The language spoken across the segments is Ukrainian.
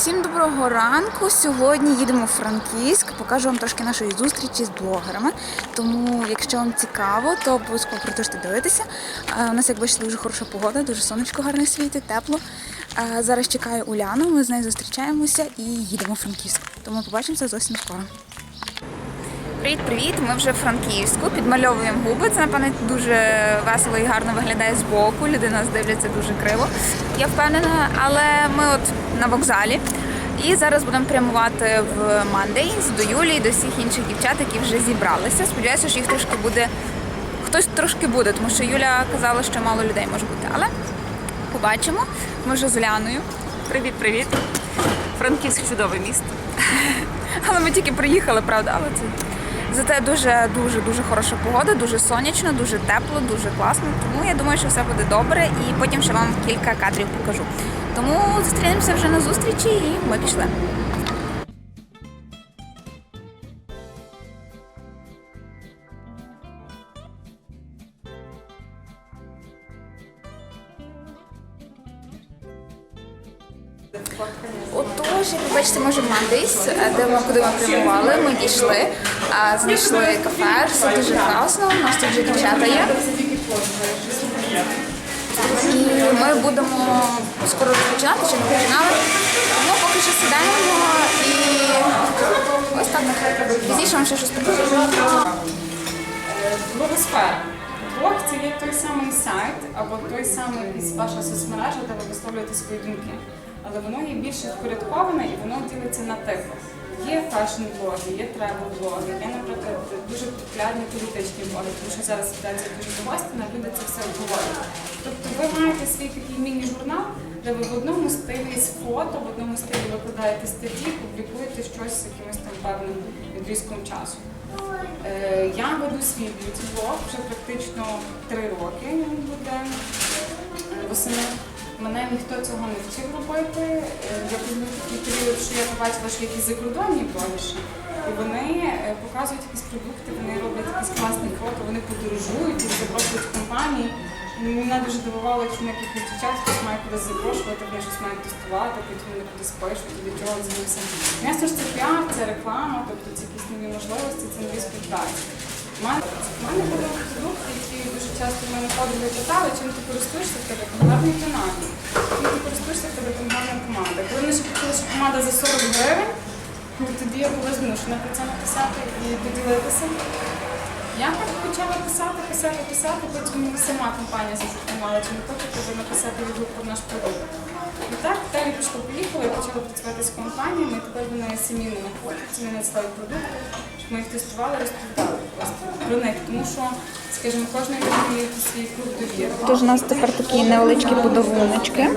Всім доброго ранку. Сьогодні їдемо в Франківськ. Покажу вам трошки нашої зустрічі з блогерами. Тому, якщо вам цікаво, то обов'язково продовжуйте дивитися. Е, У нас, як бачите, дуже хороша погода, дуже сонечко гарне світить, тепло. Е, Зараз чекаю Уляну. Ми з нею зустрічаємося і їдемо в Франківськ. Тому побачимося зовсім скоро. Привіт-привіт! Ми вже в Франківську, підмальовуємо губи. Це, напевно, дуже весело і гарно виглядає з боку. Люди нас дивляться дуже криво. Я впевнена, але ми от на вокзалі. І зараз будемо прямувати в Мандейнс до Юлії, до всіх інших дівчат, які вже зібралися. Сподіваюся, що їх трошки буде. Хтось трошки буде, тому що Юля казала, що мало людей може бути. Але побачимо. Ми вже з Уляною. Привіт-привіт. Франківськ чудове місто. Але ми тільки приїхали, правда, але це. Зате дуже дуже дуже хороша погода, дуже сонячно, дуже тепло, дуже класно. Тому я думаю, що все буде добре, і потім ще вам кілька кадрів покажу. Тому зустрінемося вже на зустрічі, і ми пішли. Отож, як ви бачите, ми вже в де ми куди ми прямували. Ми дійшли, знайшли кафе, все дуже класно. У нас тут вже дівчата є. І ми будемо скоро розпочинати, чи не починали. Тому поки що сідаємо і ось так пізніше вам ще щось покажу. Блогосфера. Блог це є той самий сайт або той самий якась ваша соцмережа, де ви висловлюєте свої думки. Але воно є більше впорядковане і воно ділиться на типи. Є фешн-блоги, є тревел-блоги, є, наприклад, дуже популярні політичні блоги, тому що зараз ситуація дуже загострена, люди це все обговорюють. Тобто ви маєте свій такий міні-журнал, де ви в одному стилі з фото, в одному стилі викладаєте статті, публікуєте щось з якимось там певним відрізком часу. Е, Я веду свій б'юті-блог вже практично три роки він буде е, восени. Мене ніхто цього не вчив робити. Е, Я був такий період, що я побачила, що якісь закордонні блогерші, і вони е, показують якісь продукти, вони роблять якісь класні фото, вони подорожують, їх запрошують компанії. Мене дуже дивувало, якщо на якихось дівчат хтось має кудись запрошувати, вони щось мають тестувати, потім вони кудись пишуть, і до чого все. Місто ж це піар, це реклама, тобто це якісь нові можливості, це нові співпраці. У мене, були продукти, які дуже часто в мене подруги питали, чим ти користуєшся в тебе там гарний чим ти користуєшся в тебе там гарна помада. Коли вони ще почули, що помада за 40 гривень, тоді я була змушена про це написати і поділитися. Я почала писати, писати, писати, потім сама компанія запропонувала, чи не хочете ви написати відгук про наш продукт. І так далі пішло поїхало, я почала працювати з компаніями, і тепер вони сімейними вони надсилають продукти, щоб ми їх тестували, розповідали просто про них. Тому що, скажімо, кожен має свій круг довіри. Тож у нас тепер такі невеличкі подаруночки.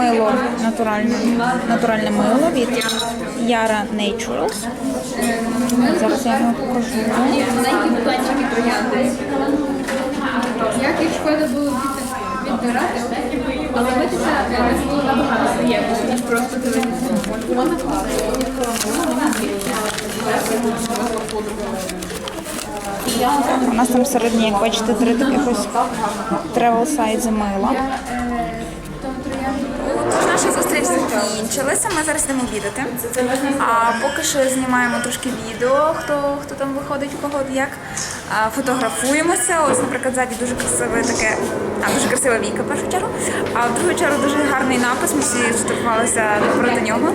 Мило натуральне, натуральне мило від Yara Naturals. Зараз я вам покажу. Маленькі бутончики троянди. Як їх шкода було від- відбирати, але митися не було набагато приємніше, ніж просто дивитися. Вона У нас там середні, як бачите, три таких ось travel size мила. Наша зустріч закінчилася. Ми зараз йдемо обідати. А поки що знімаємо трошки відео, хто, хто там виходить, кого як. Фотографуємося. Ось, наприклад, ззаді дуже красиве таке, а дуже красива віка в першу чергу. А в другу чергу дуже гарний напис. Ми всі фотографувалися проти нього.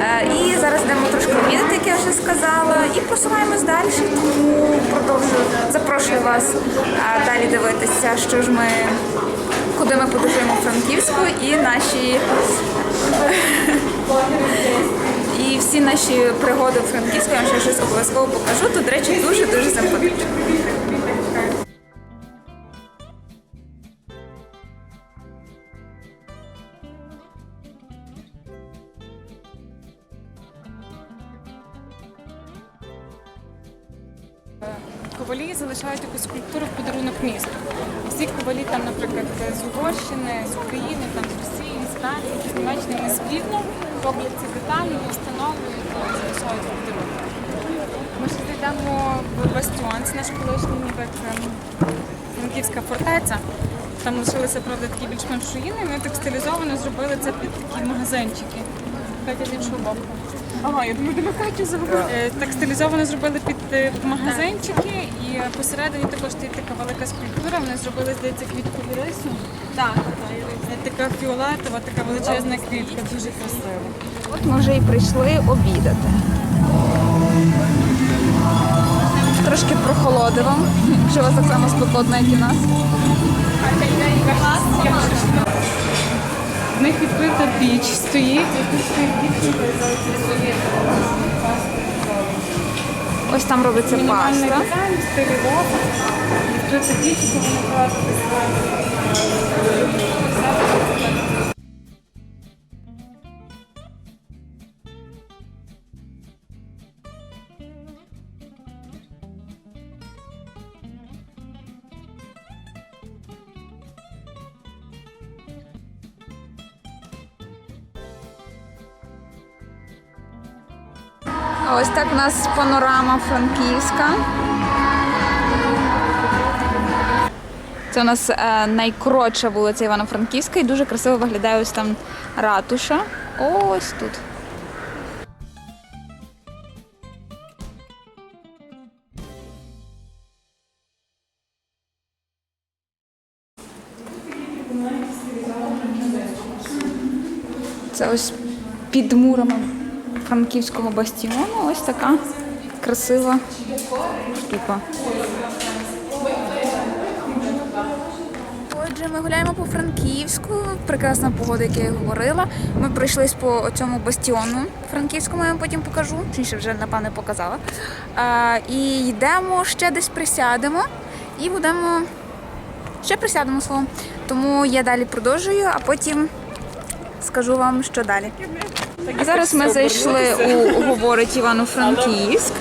Е, І зараз йдемо трошки обідати, як я вже сказала, і просуваємось далі. Тому продовжую запрошую вас далі дивитися, що ж ми куди ми подорожуємо Франківську і наші і всі наші пригоди в Франківську я ще щось обов'язково покажу. Тут, речі, дуже дуже симпатично. Ковалі залишають якусь культуру в подарунок місту. Всі ковалі там, наприклад, з Угорщини, з України, там з Росії, з Франції, з Німеччини, вони спільно роблять ці деталі, встановлюють в подарунок. Ми ще зайдемо в Бастіон, це наш колишній ніби Франківська фортеця. Там лишилися, правда, такі більш-менш руїни, ми так стилізовано зробили це під такі магазинчики. Катя з іншого боку. Ага, я думаю, де ми Катю загубили. Е, Так стилізовано зробили під е, магазинчики, і е, посередині також стоїть така велика скульптура. Вони зробили, здається, квітку рису. Так, така фіолетова, така величезна квітка, дуже красива. От ми вже і прийшли обідати. Трошки прохолодило, якщо вас так само спекотно, як і нас. В них відкрита піч стоїть. Ось там робиться Мінімальний паста. Відкрита піч, яку А ось так у нас панорама Франківська. Це у нас е, найкоротша вулиця Івано-Франківська і дуже красиво виглядає ось там ратуша. Ось тут. Це ось під мурами франківського бастіону. Ось така красива штука. Отже, ми гуляємо по Франківську. Прекрасна погода, як я говорила. Ми пройшлись по цьому бастіону франківському, я вам потім покажу. Чи вже напевне показала. А, і йдемо ще десь присядемо і будемо ще присядемо словом. Тому я далі продовжую, а потім скажу вам, що далі. А зараз ми зайшли у говорить Івано-Франківськ.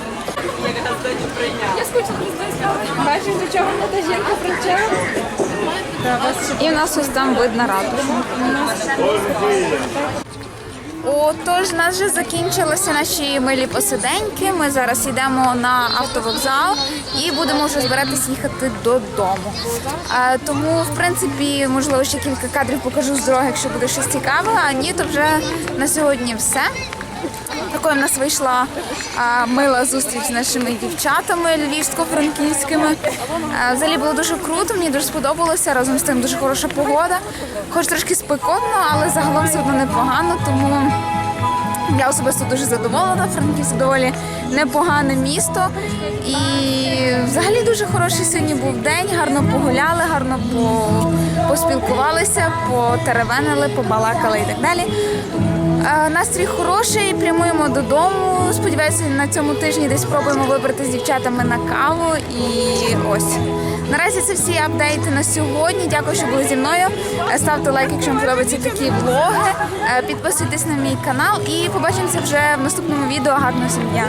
Бачиш, до чого та жінка привчила? І в нас ось там видно ратушу. Отож, нас вже закінчилися наші милі посиденьки. Ми зараз йдемо на автовокзал і будемо вже збиратись їхати додому. Е, тому, в принципі, можливо, ще кілька кадрів покажу з дороги, якщо буде щось цікаве. А ні, то вже на сьогодні все. Такою в нас вийшла а, мила зустріч з нашими дівчатами львівсько-франківськими. Взагалі було дуже круто, мені дуже сподобалося. Разом з тим дуже хороша погода. Хоч трошки спекотно, але загалом все одно непогано. Тому я особисто дуже задоволена. Франківськ доволі непогане місто. І взагалі дуже хороший сьогодні був день. Гарно погуляли, гарно по... поспілкувалися, потеревенили, побалакали і так далі. Е, Настрій хороший, прямуємо додому. Сподіваюся, на цьому тижні десь спробуємо вибрати з дівчатами на каву. І ось наразі це всі апдейти на сьогодні. Дякую, що були зі мною. Е, Ставте лайк, якщо вам подобаються такі влоги. Е, Підписуйтесь на мій канал і побачимося вже в наступному відео. Гарного всім дня!